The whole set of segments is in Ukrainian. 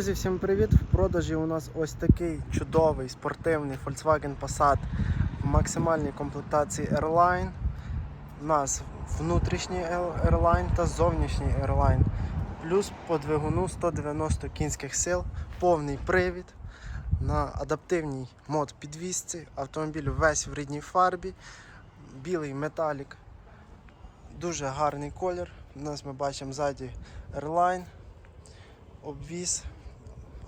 Друзі, всім привіт! В продажі у нас ось такий чудовий спортивний Volkswagen Passat в максимальній комплектації Airline. У нас внутрішній Airline та зовнішній Airline. Плюс по двигуну 190 кінських сил, повний привід на адаптивній мод підвісці. Автомобіль весь в рідній фарбі, білий металік, дуже гарний колір. У нас ми бачимо ззаді Airline, обвіз.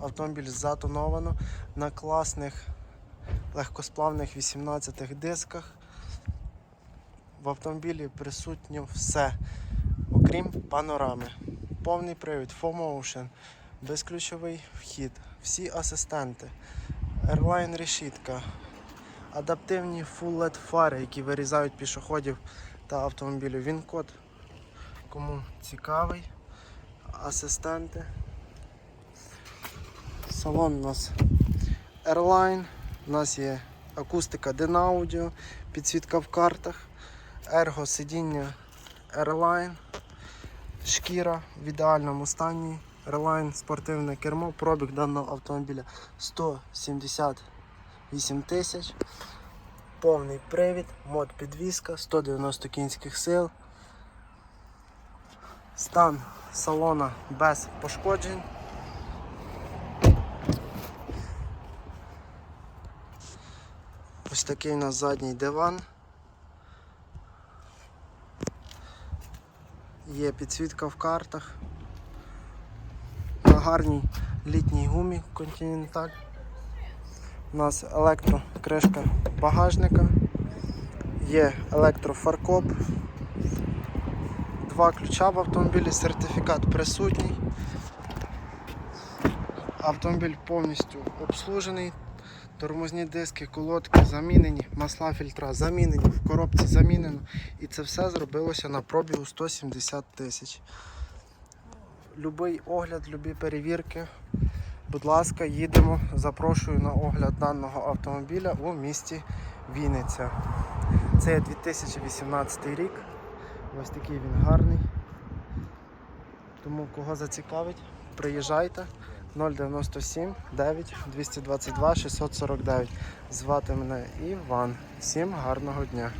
Автомобіль затоновано на класних легкосплавних 18 дисках. В автомобілі присутнє все, окрім панорами. Повний привід, 4Motion, безключовий вхід, всі асистенти, Airline решітка, адаптивні Full LED фари, які вирізають пішоходів та автомобілів. Він код, кому цікавий, асистенти. Салон у нас Airline, у нас є акустика Denaudio, підсвітка в картах, ерго сидіння Airline, шкіра в ідеальному стані, Airline спортивне кермо, пробіг даного автомобіля 178 тисяч, повний привід, мод підвіска, 190 кінських сил, стан салона без пошкоджень. Ось такий у нас задній диван. Є підсвітка в картах. На гарній літній гумі Continental. У нас електрокришка багажника, є електрофаркоп, два ключа в автомобілі, сертифікат присутній. Автомобіль повністю обслужений. Тормозні диски, колодки замінені, масла фільтра замінені, в коробці замінено. І це все зробилося на пробігу 170 тисяч. Любий огляд, любі перевірки. Будь ласка, їдемо. Запрошую на огляд даного автомобіля у місті Вінниця. Це 2018 рік. Ось такий він гарний. Тому кого зацікавить, приїжджайте. 097 9 222 649. Звати мене Іван. Всім гарного дня.